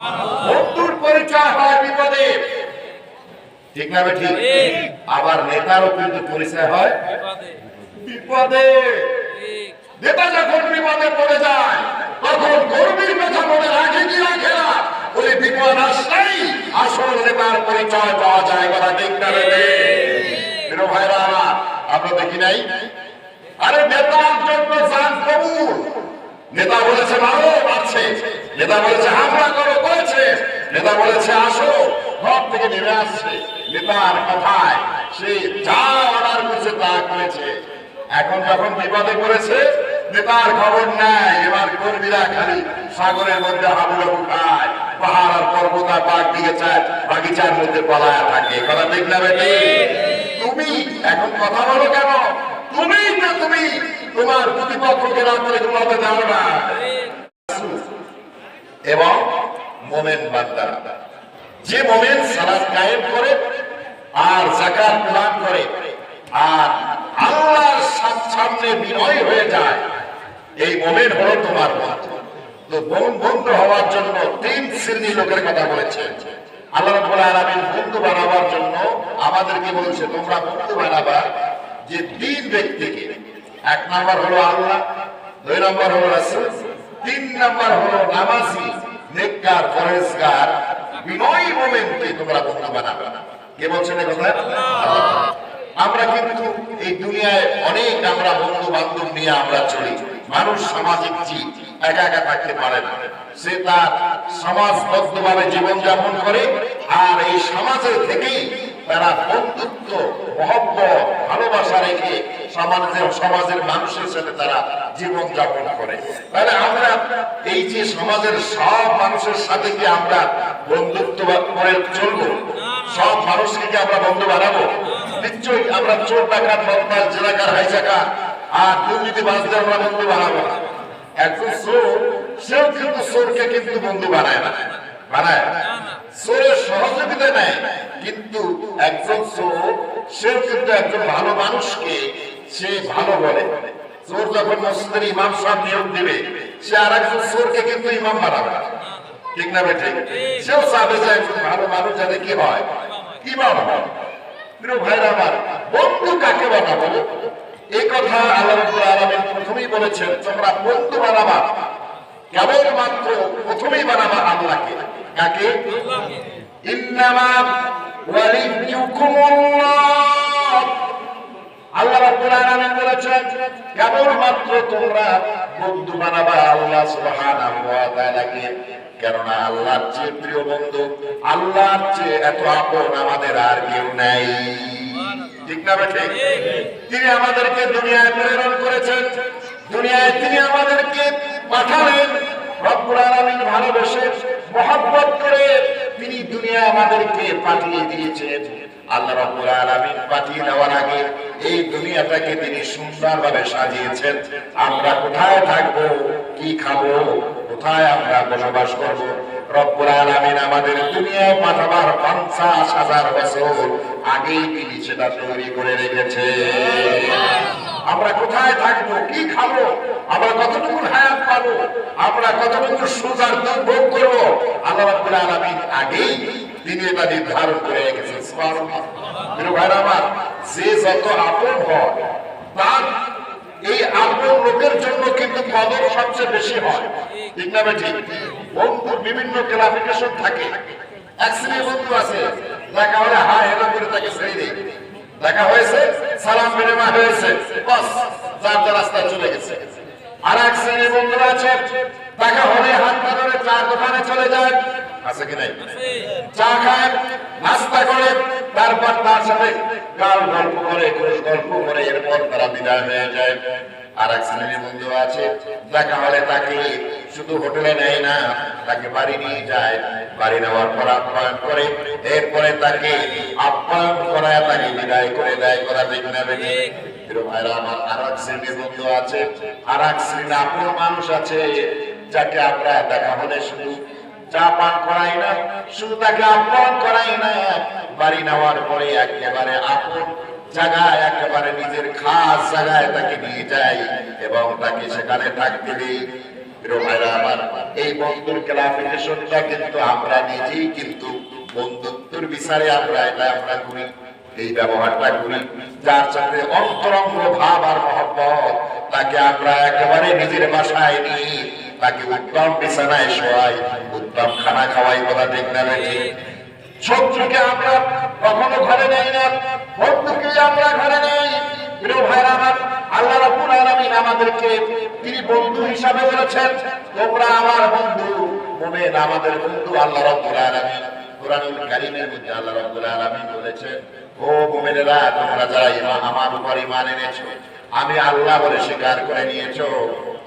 বন্ধুর পরিচয় হয় বিপদে। ঠিক না ঠিক। আবার নেতারও কিন্তু পরিচয় হয় বিপদে। নেতা যখন বিপদে পড়ে যায় তখন কর্মীর কথা মনে রাখে কি রাখে না ওই বিপদ আসলেই আসল নেতার পরিচয় পাওয়া যায় কথা ঠিক না ভাইরা আমার আমরা দেখি নাই? আরে নেতার জন্য কবুল। নেতা বলেছে মারছে নেতা বলেছে নেতা বলেছে, আসো, ঘর থেকে নেমে আসছে। নেতার কথায় সে যা অর্ডার করছে তা করেছে। এখন যখন বিপদে পড়েছে, নেতার খবর নাই এবার কর্মীরা খালি সাগরের মধ্যে হাবুডাবু খায়। পাহাড় আর পর্বতা পাক দিকে চায়, বাগিচার মধ্যে পলায় থাকে। কথা ঠিক না তুমি এখন কথা বলো কেন? তুমি না তুমি? তোমার প্রতিপক্ষকে রাত্রে ঘুমাতে দাও না। এবং মোমেন বান্দারা যে মোমেন সালাত কায়েম করে আর জাকাত প্রদান করে আর আল্লাহর সামনে বিনয় হয়ে যায়, এই মোমেন হলো তোমার বন্ধু তো বোন বন্ধু হওয়ার জন্য তিন শ্রেণি লোকের কথা বলেছে। আল্লাহ রাব্বুল আলামিন বন্ধু বানাবার জন্য আমাদেরকে বলছে, তোমরা বন্ধু বানাবা যে তিন ব্যক্তিকে। এক নাম্বার হলো আল্লাহ, দুই নম্বর হলো রাসূল, তিন নাম্বার হলো নামাজি নেককার পরেজগার বিনয়ী মোমেনকে তোমরা বন্ধু বানাবে। কে বলছেন এই কথা। আমরা কিন্তু এই দুনিয়ায় অনেক আমরা বন্ধু বান্ধব নিয়ে আমরা চলি। মানুষ সামাজিক জীব একা একা থাকতে পারে না। সে তার সমাজবদ্ধভাবে জীবনযাপন করে আর এই সমাজের থেকেই তারা বন্ধুত্ব মহব্বত, ভালোবাসা রেখে সমাজের সমাজের মানুষের সাথে তারা জীবন যাপন করে। তাহলে আমরা এই যে সমাজের সব মানুষের সাথে কি আমরা বন্ধুত্ব করে চলবো? সব মানুষকে কি আমরা বন্ধু বানাবো? নিশ্চয়ই আমরা চোর ডাকাত বদমাস জেলাকার, হাইজাকা, আর দুর্নীতি বাজলে আমরা বন্ধু বানাবো না। একজন চোর, সেও কিন্তু চোরকে কিন্তু বন্ধু বানায় না। বানায়। চোরের সহযোগিতা নেয়। কিন্তু একজন চোর সেও কিন্তু একজন ভালো মানুষকে সে ভালো বলে। চোর যখন মসজিদের ইমাম সাহেব নিয়োগ দিবে সে আর একজন চোরকে কিন্তু ইমাম বানাবে। না। ঠিক না সেও চাবে যে একজন ভালো মানুষ যাতে কি হয়? ইমাম হয়। প্রিয় ভাইরা আমার বন্ধু কাকে বানাবো? এই কথা আল্লাহ প্রথমেই বলেছেন তোমরা বন্ধু বানাবা। কেবলমাত্র প্রথমেই বানাবা আল্লাহকে। কাকে? ইন্নামা আল্লাহ রাব্বুল আলামিন বলেছেন কেবলমাত্র তোমরা বন্ধু বানাবা আল্লাহ সুবহানাহু ওয়া তাআলাকে কেননা আল্লাহর চেয়ে প্রিয় বন্ধু, আল্লাহর চেয়ে এত আপন আমাদের আর কেউ নাই। ঠিক না বেঠে তিনি আমাদেরকে দুনিয়ায় প্রেরণ করেছেন। দুনিয়ায় তিনি আমাদেরকে পাঠালেন রব্বুল আলামিন ভালোবেসে, মহব্বত করে তিনি দুনিয়া আমাদেরকে পাঠিয়ে দিয়েছেন। আল্লাহ রাব্বুল আলামিন পাঠিয়ে দেওয়ার আগে এই দুনিয়াটাকে তিনি সুন্দরভাবে সাজিয়েছেন। আমরা কোথায় থাকব, কি খাব, কোথায় আমরা বসবাস করব? রব্বুল আলামিন আমাদের দুনিয়ায় পাঠাবার পঞ্চাশ হাজার বছর আগেই তিনি সেটা তৈরি করে রেখেছে আমরা কোথায় থাকব, কি খাব? আমরা কতটুকু হায়াত পাবো? আমরা কতটুকু সুজার ভোগ আল্লাহ রাব্বুল বিভিন্ন ক্লাসিফিকেশন থাকে। এক শ্রেণির বন্ধু আছে, দেখা হলে হাই হেলো করে তাকে ছেড়ে দেখা হয়েছে, সালাম বিনিময় হয়েছে, বাস, যার যার চলে গেছে। আর এক শ্রেণির বন্ধুরা আছে, দেখা হলে হাত দোকানে চলে যায় আছে কি নাই? চা খায়, নাস্তা করে, তারপর তার সাথে গাল গল্প করে করে গল্প করে, এরপর তারা বিদায় হয়ে যায়। আর এক শ্রেণির বন্ধু আছে, দেখা হলে তাকে শুধু হোটেলে নেয় না, তাকে বাড়ি নিয়ে যায়। বাড়ি নেওয়ার পর আপ্যায়ন করে, এরপরে তাকে আপ্যায়ন করায়, তাকে বিদায় করে দেয় করা দেখে নেবে প্রিয় আমার আর এক শ্রেণির বন্ধু আছে আর এক শ্রেণির আপন মানুষ আছে যাকে আমরা দেখা হলে শুধু চা পান করাই না শুধু তাকে আপ্যায়ন করাই না। বাড়ি নেওয়ার পরে একেবারে আপন জায়গায়, একেবারে নিজের খাস জায়গায় তাকে নিয়ে যাই এবং তাকে সেখানে থাকতে দিই। এই বন্ধুর ক্লাসিফিকেশনটা কিন্তু আমরা নিজেই কিন্তু বন্ধুত্বের বিচারে আমরা এটা আমরা করি, এই ব্যবহারটা করি। যার সাথে অন্তরঙ্গ ভাব আর মহব্বত তাকে আমরা একেবারে নিজের বাসায় নিই। তাকে উত্তম বিছানায় শোয়াই, উত্তম খানা খাওয়াই বলা ঠিক না শত্রুকে আমরা কখনো ঘরে নেই না, বন্ধুকে আমরা ঘরে নেই। আল্লাহ আলামিন আমাদেরকে তিনি বন্ধু হিসাবে বলেছেন, তোমরা আমার বন্ধু, মুমিন আমাদের বন্ধু আল্লাহ রাব্বুল আলামিন। কোরআনুল কারীমের মধ্যে আল্লাহ রাব্বুল আলামিন বলেছেন, ও মুমিনেরা, তোমরা যারা ইমান আমার উপর এনেছো, আমি আল্লাহ বলে স্বীকার করে নিয়েছো।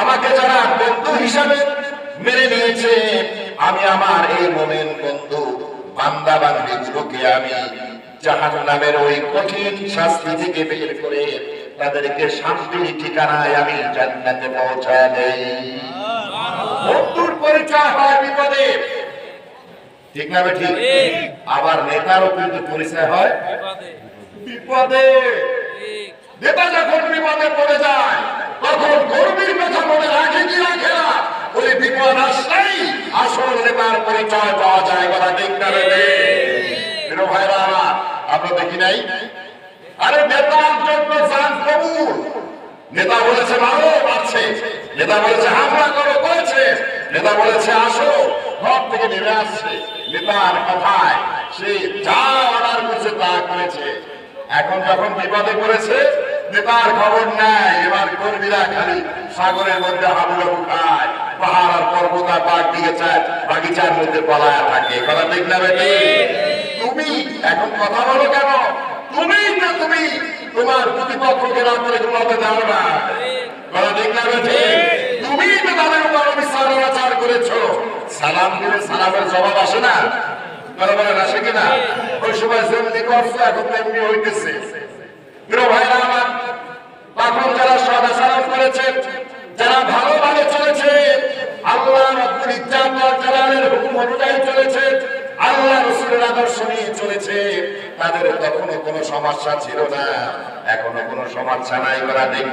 আমাকে যারা বন্ধু হিসাবে মেনে নিয়েছে আমি আমার এই মোমেন বন্ধু বান্দা বান্দি গুলোকে আমি জাহান্নামের ওই কঠিন শাস্তি থেকে বের করে তাদেরকে শান্তির ঠিকানায় আমি জান্নাতে পৌঁছায় দেই। বন্ধুর পরিচয় হয় বিপদে। ঠিক না ঠিক আবার নেতারও কিন্তু পরিচয় হয় বিপদে। নেতা যখন বিপদে পড়ে যায় তখন কর্মীর কথা মনে রাখে কি রাখে না, ওই বিপদ আসলেই আসল নেতার পরিচয় পাওয়া যায় কথা ঠিক না ভাইরা, আমার আমরা দেখি নাই? আরে নেতার জন্য যান কবুল নেতা বলেছে মারো মারছে নেতা বলেছে হামলা করো, করেছে। নেতা বলেছে আসো, ঘর থেকে নেমে আসছে। নেতার কথায় সে যা অর্ডার করেছে তা করেছে। এখন যখন বিপদে পড়েছে নেতার খবর নাই। এবার কর্মীরা খালি সাগরের মধ্যে হাবুডাবু খায়। পাহাড় আর পর্বত আর বাঘ দিকে চায়, বাগিচার মধ্যে পলায়া থাকে। কথা ঠিক না বেটি? তুমি এখন কথা বলো কেন? তুমি না তুমি? তোমার প্রতিপক্ষকে রাত্রে ঘুমাতে দাও না। কথা ঠিক না বেটি? তুমি তো তাদের উপর অবিচার অনাচার করেছ। সালাম দিলে সালামের জবাব আসে না। কথা বলেন আসে কিনা? ওই সময় যেমনি করছ এখন তেমনি হইতেছে। যারা সদাচারণ করেছে চলেছে, আল্লাহ রব্বুল ইজ্জাত জালালের চলেছে, আল্লাহ রসুলের চলেছে, তাদের তখনো কোনো সমস্যা ছিল না, এখনও কোনো সমস্যা নাই করা দেখ